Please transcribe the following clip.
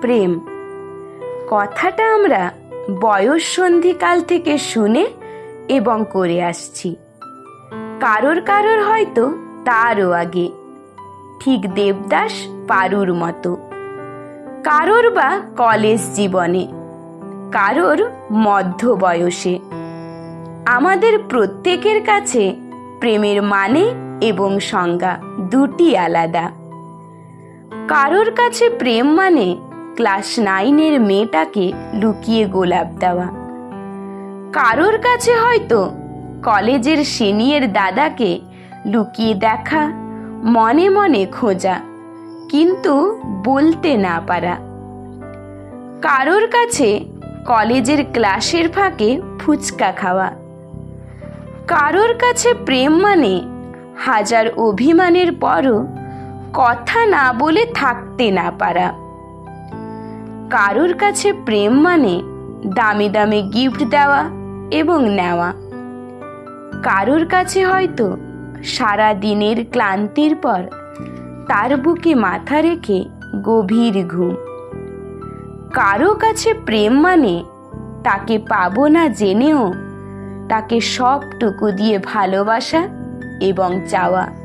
প্রেম। কথাটা আমরা বয়স সন্ধিকাল থেকে শুনে এবং করে আসছি। কারোর কারোর হয়তো তারও আগে। ঠিক দেবদাস পারুর মতো। কারোর বা কলেজ জীবনে, কারোর মধ্য বয়সে। আমাদের প্রত্যেকের কাছে প্রেমের মানে এবং সংজ্ঞা দুটি আলাদা। কারোর কাছে প্রেম মানে ক্লাস নাইনের মেয়েটাকে লুকিয়ে গোলাপ দেওয়া। কারোর কাছে হয়তো কলেজের সিনিয়র দাদাকে লুকিয়ে দেখা, মনে মনে খোঁজা, কিন্তু বলতে না পারা। কারোর কাছে কলেজের ক্লাসের ফাঁকে ফুচকা খাওয়া। কারোর কাছে প্রেম মানে হাজার অভিমানের পরও কথা না বলে থাকতে না পারা। কারোর কাছে প্রেম মানে দামি দামি গিফট দেওয়া এবং নেওয়া। কারোর কাছে হয়তো সারা দিনের ক্লান্তির পর তার বুকে মাথা রেখে গভীর ঘুম। কারও কাছে প্রেম মানে তাকে পাবো না জেনেও তাকে সবটুকু দিয়ে ভালোবাসা এবং চাওয়া।